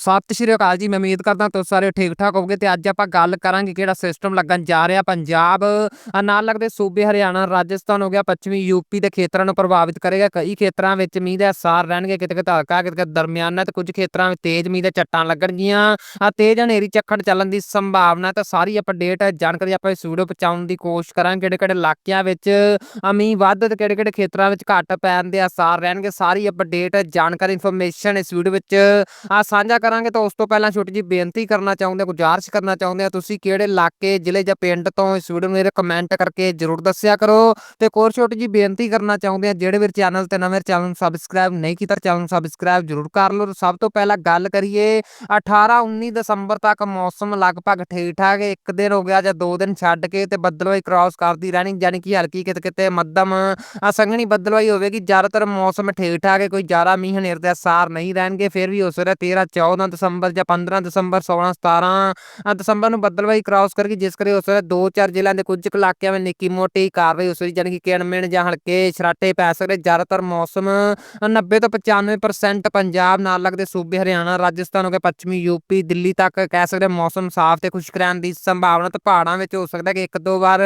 ਸਤਿ ਸ਼੍ਰੀ ਅਕਾਲ ਜੀ, ਮੈਂ ਉਮੀਦ ਕਰਦਾ ਤੁਸੀਂ ਸਾਰੇ ਠੀਕ ਠਾਕ ਹੋਵੋਗੇ ਤੇ ਅੱਜ ਆਪਾਂ ਗੱਲ ਕਰਾਂਗੇ ਕਿਹੜਾ ਸਿਸਟਮ ਲੱਗਣ ਜਾ ਰਿਹਾ ਪੰਜਾਬ। ਨਾਲ ਲੱਗਦੇ ਸੂਬੇ ਹਰਿਆਣਾ, ਰਾਜਸਥਾਨ ਹੋ ਗਿਆ, ਪੱਛਮੀ ਯੂਪੀ ਦੇ ਖੇਤਰਾਂ ਨੂੰ ਪ੍ਰਭਾਵਿਤ ਕਰੇਗਾ। ਕਈ ਖੇਤਰਾਂ ਵਿੱਚ ਮੀਂਹ ਦੇ ਅਸਾਰ ਰਹਿਣਗੇ ਕਿਤੇ ਕਿਤੇ ਹਲਕਾ ਕਿਤੇ ਕਿਤੇ ਦਰਮਿਆਨਾ ਤੇ ਕੁਝ ਖੇਤਰਾਂ ਵਿੱਚ ਤੇਜ਼ ਮੀਂਹ ਦੇ ਚੱਟਾਂ ਲੱਗਣਗੀਆਂ। ਆ ਤੇਜ਼ ਹਨੇਰੀ ਝੱਖੜ ਚੱਲਣ ਦੀ ਸੰਭਾਵਨਾ ਤਾਂ ਸਾਰੀ ਅਪਡੇਟ ਜਾਣਕਾਰੀ ਆਪਾਂ ਇਸ ਵੀਡੀਓ ਪਹੁੰਚਾਉਣ ਦੀ ਕੋਸ਼ਿਸ਼ ਕਰਾਂਗੇ ਕਿਹੜੇ ਕਿਹੜੇ ਇਲਾਕਿਆਂ ਵਿੱਚ ਮੀਂਹ ਵੱਧ ਤੇ ਕਿਹੜੇ ਕਿਹੜੇ ਖੇਤਰਾਂ ਵਿੱਚ ਘੱਟ ਪੈਣ ਦੇ ਅਸਾਰ ਰਹਿਣਗੇ, ਸਾਰੀ ਅਪਡੇਟ ਜਾਣਕਾਰੀ ਇਨਫੋਰਮੇਸ਼ਨ ਇਸ ਵੀਡੀਓ ਵਿੱਚ ਆ ਸਾਂਝਾ ਕਰਾਂਗੇ ਤਾਂ ਉਸ ਤੋਂ ਪਹਿਲਾਂ ਛੋਟੀ ਜੀ ਬੇਨਤੀ ਕਰਨਾ ਚਾਹੁੰਦੇ ਗੁਜ਼ਾਰਿਸ਼ ਕਰਨਾ ਚਾਹੁੰਦੇ ਆ ਤੁਸੀਂ ਕਿਹੜੇ ਇਲਾਕੇ, ਜ਼ਿਲ੍ਹੇ ਜਾਂ ਪਿੰਡ ਤੋਂ ਇਸ ਵੀਡੀਓ ਨੂੰ ਮੇਰੇ ਕਮੈਂਟ ਕਰਕੇ ਜਰੂਰ ਦੱਸਿਆ ਕਰੋ ਤੇ ਇੱਕ ਹੋਰ ਛੋਟੀ ਜੀ ਬੇਨਤੀ ਕਰਨਾ ਚਾਹੁੰਦੇ ਆ ਜਿਹੜੇ ਵੀਰ ਚੈਨਲ ਤੇ ਨਵੇਂ ਚੈਨਲ ਨੂੰ ਸਬਸਕ੍ਰਾਈਬ ਨਹੀਂ ਕੀਤਾ, ਚੈਨਲ ਨੂੰ ਸਬਸਕ੍ਰਾਈਬ ਜਰੂਰ ਕਰ ਲਓ ਸਭ ਤੋਂ ਪਹਿਲਾਂ ਗੱਲ ਕਰੀਏ 18 19 ਦਸੰਬਰ ਤੱਕ ਮੌਸਮ ਲਗਭਗ ਠੀਕ ਠਾਕ ਇੱਕ ਦਿਨ ਹੋ ਗਿਆ ਜਾਂ ਦੋ ਦਿਨ ਛੱਡ ਕੇ ਤੇ ਬੱਦਲਵਾਈ ਕ੍ਰਾਸ ਕਰਦੀ ਰਹਿਣੀ ਯਾਨੀ ਕਿ ਹਲਕੀ ਕਿਤੇ ਕਿਤੇ ਮੱਧਮ ਆ ਸੰਘਣੀ ਬੱਦਲਵਾਈ ਹੋਵੇਗੀ, ਜ਼ਿਆਦਾਤਰ ਮੌਸਮ ਠੀਕ ਠਾਕ ਹੈ, ਕੋਈ ਜ਼ਿਆਦਾ ਮੀਂਹ ਹਨੇਰ ਦੇ ਅਸਾਰ ਨਹੀਂ ਰਹਿਣਗੇ, ਫਿਰ ਵੀ ਹੋ ਸਕਦਾ 13 14 ਦਸੰਬਰ ਜਾਂ 15 ਦਸੰਬਰ 16 17 ਦਸੰਬਰ ਨੂੰ ਬੱਦਲਵਾਈ ਕ੍ਰਾਸ ਕਰਕੇ ਜਿਸ ਕਰੇ ਹੋ ਸਕਦਾ ਦੋ ਚਾਰ ਜ਼ਿਲ੍ਹਿਆਂ ਦੇ ਕੁਝ ਇਲਾਕਿਆਂ ਵਿੱਚ ਨਿੱਕੀ ਮੋਟੀ ਕਾਰਵਾਈ ਹੋ ਸਕਦੀ ਯਾਨੀ ਕਿਣਮਿਣ ਜਾਂ ਹਲਕੇ ਛਰਾਟੇ ਪੈ ਸਕਦੇ, ਜ਼ਿਆਦਾਤਰ ਮੌਸਮ 90 ਤੋਂ 95% ਪੰਜਾਬ, ਨਾਲ ਲੱਗਦੇ ਸੂਬੇ ਹਰਿਆਣਾ, ਰਾਜਸਥਾਨ ਹੋ ਗਿਆ, ਪੱਛਮੀ ਯੂਪੀ ਦਿੱਲੀ ਤੱਕ ਕਹਿ ਸਕਦੇ ਮੌਸਮ ਸਾਫ਼ ਤੇ ਖੁਸ਼ਕ ਰਹਿਣ ਦੀ ਸੰਭਾਵਨਾ ਤੇ ਪਹਾੜਾਂ ਵਿੱਚ ਹੋ ਸਕਦਾ ਕਿ ਇੱਕ ਦੋ ਵਾਰ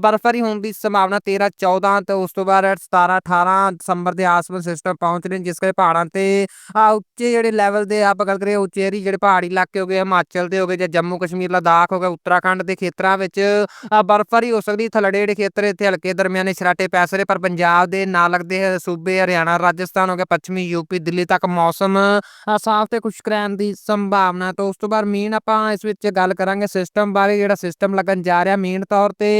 ਬਰਫ਼ਬਾਰੀ ਹੋਣ ਦੀ ਸੰਭਾਵਨਾ 13 14 ਤੇ ਉਸ ਤੋਂ ਬਾਅਦ 17 18 ਦਸੰਬਰ ਦੇ ਆਸ-ਪਾਸ ਸਿਸਟਮ ਪਹੁੰਚ ਰਹੇ ਨੇ, ਜਿਸ ਕਰਕੇ ਪਹਾੜਾਂ ਤੇ ਉੱਚੇ ਜਿਹੜੇ ਲੈਵਲ ਦੇ ਆਪਾਂ ਗੱਲ ਕਰੀਏ ਉੱਚੇ ਜਿਹੜੇ ਪਹਾੜੀ ਇਲਾਕੇ ਹੋ ਗਏ ਹਿਮਾਚਲ ਦੇ ਹੋ ਗਏ ਜਾਂ ਜੰਮੂ ਕਸ਼ਮੀਰ ਲਦਾਖ ਹੋ ਗਿਆ ਉੱਤਰਾਖੰਡ ਦੇ ਖੇਤਰਾਂ ਵਿੱਚ ਬਰਫ਼ਬਾਰੀ ਹੋ ਸਕਦੀ ਥਲੜੇ ਜਿਹੜੇ ਖੇਤਰ ਇੱਥੇ ਹਲਕੇ ਦਰਮਿਆਨੇ ਛਰਾਟੇ ਪੈ ਸਕਦੇ ਪਰ ਪੰਜਾਬ ਦੇ ਨਾਲ ਲੱਗਦੇ ਸੂਬੇ ਹਰਿਆਣਾ ਰਾਜਸਥਾਨ ਹੋ ਗਿਆ ਪੱਛਮੀ ਯੂਪੀ ਦਿੱਲੀ ਤੱਕ ਮੌਸਮ ਸਾਫ਼ ਤੇ ਖੁਸ਼ਕ ਰਹਿਣ ਦੀ ਸੰਭਾਵਨਾ ਤੋਂ ਉਸ ਤੋਂ ਬਾਅਦ ਮੀਨ ਆਪਾਂ ਇਸ ਵਿੱਚ ਗੱਲ ਕਰਾਂਗੇ ਸਿਸਟਮ ਬਾਰੇ ਜਿਹੜਾ ਸਿਸਟਮ ਲੱਗਣ ਜਾ ਰਿਹਾ ਮੇਨ ਤੌਰ ਤੇ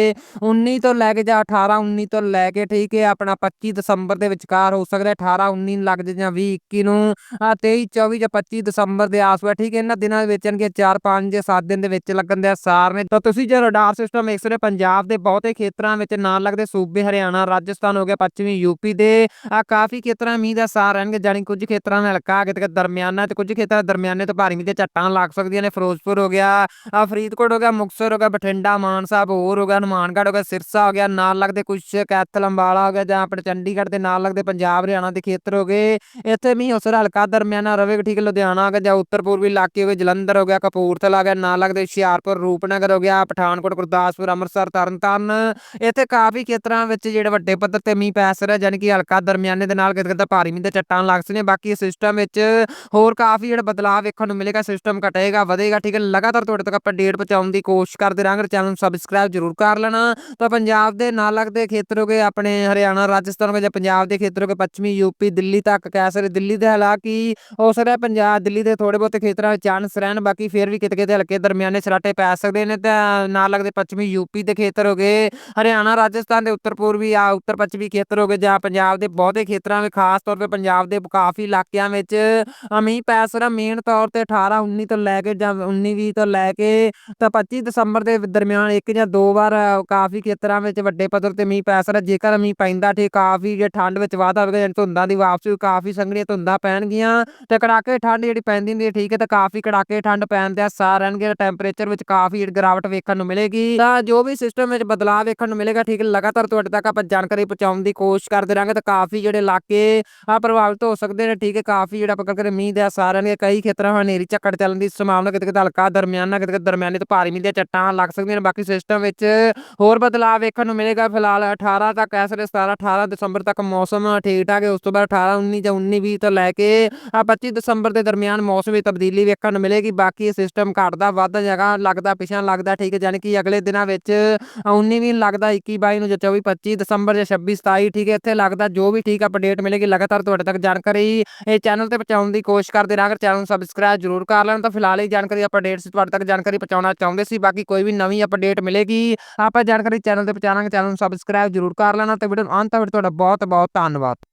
19 ਤੋਂ ਲੈ ਕੇ ਜਾਂ 18 19 ਤੋਂ ਲੈ ਕੇ ਠੀਕ ਹੈ ਆਪਣਾ 25 ਦਸੰਬਰ ਦੇ ਵਿਚਕਾਰ ਹੋ ਸਕਦਾ ਹੈ, 18 19 ਨੂੰ ਲੱਗ ਜੇ ਜਾਂ 20 21 ਨੂੰ ਆ 23 24 ਜਾਂ 25 ਦਸੰਬਰ ਦੇ ਆਸ-ਪਾਸ ਠੀਕ ਹੈ, ਇਹਨਾਂ ਦਿਨਾਂ ਦੇ ਵਿੱਚ ਜਾਣਗੇ 4 5 ਜਾਂ 7 ਦਿਨ ਦੇ ਵਿੱਚ ਲੱਗਣ ਦੇ ਆਸਾਰ ਨੇ। ਤਾਂ ਤੁਸੀਂ ਜੇ ਰਡਾਰ ਸਿਸਟਮ ਵੇਖ ਸਕਦੇ ਪੰਜਾਬ ਦੇ ਬਹੁਤੇ ਖੇਤਰਾਂ ਵਿੱਚ ਨਾਲ ਲੱਗਦੇ ਸੂਬੇ ਹਰਿਆਣਾ, ਰਾਜਸਥਾਨ ਹੋ ਗਿਆ, ਪੱਛਮੀ ਯੂਪੀ ਦੇ ਆ ਕਾਫੀ ਖੇਤਰਾਂ ਮੀਂਹ ਦਾ ਸਾਰ ਰਹਿਣਗੇ, ਜਾਣੀ ਕੁਝ ਖੇਤਰਾਂ ਨਾਲ ਹਲਕਾ ਕਿਤੇ ਕਿਤੇ ਦਰਮਿਆਨਾ ਤੇ ਕੁਝ ਖੇਤਰਾਂ ਦਰਮਿਆਨੇ ਤੋਂ ਭਾਰੀ ਮੀਂਹ ਦੇ ਝੱਟਾਂ ਲੱਗ ਸਕਦੀਆਂ ਨੇ। ਫਿਰੋਜ਼ਪੁਰ ਹੋ ਗਿਆ ਆ ਫਰੀਦਕੋਟ ਹੋ ਗਿਆ, ਮੁਕਤਸਰ ਹੋ ਗਿਆ, ਬਠਿੰਡਾ ਮਾਨਸਾ ਹੋਰ ਹੋ ਗਿਆ, ਹਨੂਮਾਨਗੜ੍ਹ ਹੋ ਗਿਆ, ਸਿਰਸਾ ਹੋ ਗਿਆ, ਨਾਲ ਲੱਗਦੇ ਕੁਝ ਕੈਥਲ, ਅੰਬਾਲਾ ਹੋ ਗਿਆ, ਜਾਂ ਆਪਣੇ ਚੰਡੀਗੜ੍ਹ ਦੇ ਨਾਲ ਲੱਗਦੇ ਪੰਜਾਬ, ਹਰਿਆਣਾ ਦੇ ਖੇਤਰ ਹੋ ਗਏ। ਇੱਥੇ ਮੀਂਹ ਹੋ ਹਲਕਾ ਦਰਮਿਆਨਾ ਰਵੇਗਾ, ਠੀਕ ਲੁਧਿਆਣਾ ਹੋ ਗਿਆ ਜਾਂ ਉੱਤਰ ਪੂਰਬੀ ਇਲਾਕੇ ਹੋ ਗਏ ਜਲੰਧਰ ਹੋ ਗਿਆ, ਕਪੂਰਥਲਾ ਹੋ ਗਿਆ ਨਾਲ ਲੱਗਦੇ ਹੁਸ਼ਿਆਰਪੁਰ, ਰੂਪਨਗਰ ਹੋ ਗਿਆ, ਪਠਾਨਕੋਟ, ਗੁਰਦਾਸਪੁਰ, ਅੰਮ੍ਰਿਤਸਰ, ਤਰਨਤਾਰਨ। ਇੱਥੇ ਕਾਫੀ ਖੇਤਰਾਂ ਵਿੱਚ ਜਿਹੜੇ ਵੱਡੇ ਪੱਧਰ ਤੇ ਮੀਂਹ ਪੈ ਸਕਦਾ ਯਾਨੀ ਕਿ ਹਲਕਾ ਦਰਮਿਆਨੇ ਦੇ ਨਾਲ ਕਿਤੇ ਕਿਤੇ ਭਾਰੀ ਮੀਂਹ ਦੇ ਚੱਟਾਂ ਲੱਗ ਸਕਦੀਆਂ, ਬਾਕੀ ਸਿਸਟਮ ਵਿੱਚ ਹੋਰ ਕਾਫੀ ਜਿਹੜਾ ਬਦਲਾਅ ਵੇਖਣ ਨੂੰ ਮਿਲੇਗਾ ਸਿਸਟਮ ਘਟੇਗਾ, ਵਧੇਗਾ, ਠੀਕ ਹੈ, ਲਗਾਤਾਰ ਤੁਹਾਡੇ ਤੱਕ ਆਪਾਂ ਡੇਟ ਪਹੁੰਚਾਉਣ ਦੀ ਕੋਸ਼ਿਸ਼ ਕਰਦੇ ਰਹਾਂਗੇ ਚੈਨਲ ਨੂੰ ਸਬਸਕ੍ਰਾਈਬ ਜ਼ਰੂਰ ਕਰ ਲੈਣਾ। ਤਾਂ ਪੰਜਾਬ ਦੇ ਨਾਲ ਲੱਗਦੇ ਖੇਤਰ ਹੋ ਗਏ, ਆਪਣੇ ਹਰਿਆਣਾ, ਰਾਜਸਥਾਨ ਹੋ ਗਏ, ਜਾਂ ਪੰਜਾਬ ਦੇ ਖੇਤਰ ਹੋ ਗਏ, ਪੱਛਮੀ ਯੂਪੀ ਦਿੱਲੀ ਤੱਕ ਕਹਿ ਸਕਦੇ ਦਿੱਲੀ ਦੇ ਹਾਲਾਂਕਿ ਹੋ ਸਕਦਾ, ਪੰਜਾਬ, ਦਿੱਲੀ ਦੇ ਥੋੜੇ ਬਹੁਤੇ ਖੇਤਰਾਂ ਵਿੱਚ ਚਾਂਸ ਰਹਿਣ ਬਾਕੀ ਫਿਰ ਵੀ ਕਿਤੇ ਕਿਤੇ ਹਲਕੇ ਦਰਮਿਆਨੇ ਸਰਾਟੇ ਪੈ ਸਕਦੇ ਨੇ ਤਾਂ ਨਾਲ ਲੱਗਦੇ ਪੱਛਮੀ ਯੂਪੀ ਦੇ ਖੇਤਰ ਹੋ ਗਏ ਹਰਿਆਣਾ ਰਾਜਸਥਾਨ ਦੇ ਉੱਤਰ ਪੂਰਬੀ ਆ ਉੱਤਰ ਪੱਛਮੀ ਖੇਤਰ ਹੋ ਗਏ ਜਾਂ ਪੰਜਾਬ ਦੇ ਬਹੁਤੇ ਖੇਤਰਾਂ ਵਿੱਚ ਖਾਸ ਤੌਰ ਤੇ ਪੰਜਾਬ ਦੇ ਕਾਫੀ ਇਲਾਕਿਆਂ ਵਿੱਚ ਅ, ਮੀਂਹ ਪੈ ਸਕਦਾ ਮੇਨ ਤੌਰ ਤੇ 18 19 ਤੋਂ ਲੈ ਕੇ ਜਾਂ 19 20 ਤੋਂ ਲੈ ਕੇ ਤਾਂ 25 ਦਸੰਬਰ ਦੇ ਦਰਮਿਆਨ ਇੱਕ ਜਾਂ ਦੋ ਵਾਰ ਕਾਫੀ ਖੇਤਰਾਂ ਵਿੱਚ ਵੱਡੇ ਪੱਧਰ ਤੇ ਮੀਂਹ ਪੈ ਸਕਦਾ ਜੇਕਰ ਮੀਂਹ ਪੈਂਦਾ ਠੀਕ ਕਾਫੀ ਜੇ ਠੰਡ ਵਿੱਚ ਵਾਧਾ ਹੋਵੇਗਾ ਜਾਂ ਧੁੰਦਾਂ ਦੀ ਵਾਪਸੀ ਕਾਫੀ ਸੰਘਣੀਆਂ ਧੁੰਦਾਂ ਪੈਣਗੀਆਂ ਤੇ ਕੜਾਕੇ ਠੰਡ ਜਿਹੜੀ ਪੈਂਦੀ ਹੁੰਦੀ ਹੈ, ਠੀਕ ਹੈ, ਤਾਂ ਕਾਫੀ ਕੜਾਕੇ ਠੰਡ ਪੈਣ ਦੇ ਆਸਾਰ ਰਹਿਣਗੇ ਟੈਂਪਰੇਚਰ ਵਿੱਚ ਕਾਫੀ ਗਿਰਾਵਟ ਵੇਖਣ ਨੂੰ ਮਿਲੇਗੀ। ਤਾਂ ਜੋ ਵੀ ਸਿਸਟਮ ਵਿੱਚ ਬਦਲਾਅ ਵੇਖਣ ਨੂੰ ਮਿਲੇਗਾ, ਠੀਕ ਲਗਾਤਾਰ ਤੁਹਾਡੇ ਤੱਕ ਆਪਾਂ ਜਾਣਕਾਰੀ ਪਹੁੰਚਾਉਣ ਦੀ ਕੋਸ਼ਿਸ਼ ਕਰਦੇ ਰਹਾਂਗੇ, ਤਾਂ ਕਾਫੀ ਜਿਹੜੇ ਇਲਾਕੇ ਆ ਪ੍ਰਭਾਵਿਤ ਹੋ ਸਕਦੇ ਨੇ, ਠੀਕ ਹੈ, ਕਾਫੀ ਜਿਹੜਾ ਆਪਾਂ ਗੱਲ ਕਰੀਏ, ਮੀਂਹ ਦੇ ਆਸਾਰ ਰਹਿਣਗੇ, ਕਈ ਖੇਤਰਾਂ ਵਿੱਚ ਹਨੇਰੀ ਝੱਖੜ ਚੱਲਣ ਦੀ ਸੰਭਾਵਨਾ ਕਿਤੇ ਕਿਤੇ ਹਲਕਾ ਦਰਮਿਆਨਾ, ਕਿਤੇ ਕਿਤੇ ਦਰਮਿਆਨੀ ਤੋਂ ਭਾਰੀ ਮੀਂਹ ਦੀਆਂ ਚੱਟਾਂ ਲੱਗ ਸਕਦੀਆਂ ਨੇ, ਬਾਕੀ ਸਿਸਟਮ ਵਿੱਚ ਹੋਰ ਬਦਲਾਅ ਵੇਖਣ ਨੂੰ ਮਿਲੇਗਾ। ਫਿਲਹਾਲ 18 ਤੱਕ ਕਹਿ ਸਕਦੇ 17 18 ਦਸੰਬਰ ਤੱਕ ਮੌਸਮ ਠੀਕ ਠਾਕ ਹੈ, ਉਸ ਤੋਂ ਬਾਅਦ 18 19 ਜਾਂ 19 20 ਤੋਂ ਲੈ ਕੇ, ਆ 25 ਦਸੰਬਰ ਦੇ ਦਰਮਿਆਨ ਮੌਸਮੀ ਤਬਦੀਲੀ ਵੇਖਣ ਨੂੰ ਮਿਲੇਗੀ, ਬਾਕੀ ਇਹ ਸਿਸਟਮ ਘਟਦਾ ਵੱਧਦਾ ਜਗ੍ਹਾ ਲੱਗਦਾ ਪਿਛਾਂ ਲੱਗਦਾ, ਠੀਕ ਹੈ ਯਾਨੀ ਕਿ ਅਗਲੇ ਦਿਨਾਂ ਵਿੱਚ 19 ਵੀ ਲੱਗਦਾ 21 22 ਨੂੰ ਜਾਂ 24 25 ਦਸੰਬਰ ਜਾਂ 26 27 ਠੀਕ ਹੈ, ਇੱਥੇ ਲੱਗਦਾ ਜੋ ਵੀ ਠੀਕ ਅਪਡੇਟ ਮਿਲੇਗੀ, ਲਗਾਤਾਰ ਤੁਹਾਡੇ ਤੱਕ ਜਾਣਕਾਰੀ ਇਹ ਚੈਨਲ ਤੇ ਪਹੁੰਚਾਉਣ ਦੀ ਕੋਸ਼ਿਸ਼ ਕਰਦੇ ਰਹਾਂਗੇ ਚੈਨਲ ਨੂੰ ਸਬਸਕ੍ਰਾਈਬ ਜ਼ਰੂਰ ਕਰ ਲੈਣ ਤਾਂ ਫਿਲਹਾਲ ਇਹ ਜਾਣਕਾਰੀ ਅਪਡੇਟਸ ਤੁਹਾਡੇ ਤੱਕ ਜਾਣਕਾਰੀ ਪਹੁੰਚਾਉਣਾ ਚਾਹੁੰਦੇ ਸੀ, ਬਾਕੀ ਕੋਈ ਵੀ ਨਵੀਂ ਅਪਡੇਟ ਮਿਲੇਗੀ, ਆਪਾਂ ਜਾਣਕਾਰੀ ਚੈਨਲ ਤੇ ਪਹੁੰਚਾਵਾਂਗੇ ਚੈਨਲ ਨੂੰ ਸਬਸਕ੍ਰਾਈਬ ਜ਼ਰੂਰ ਕਰ ਲੈਣਾ ਤੇ ਵੀਡੀਓ ਨੂੰ ਅੰਤ ਤੱਕ ਤੁਹਾਡਾ ਬਹੁਤ ਬਹੁਤ ਧੰਨਵਾਦ।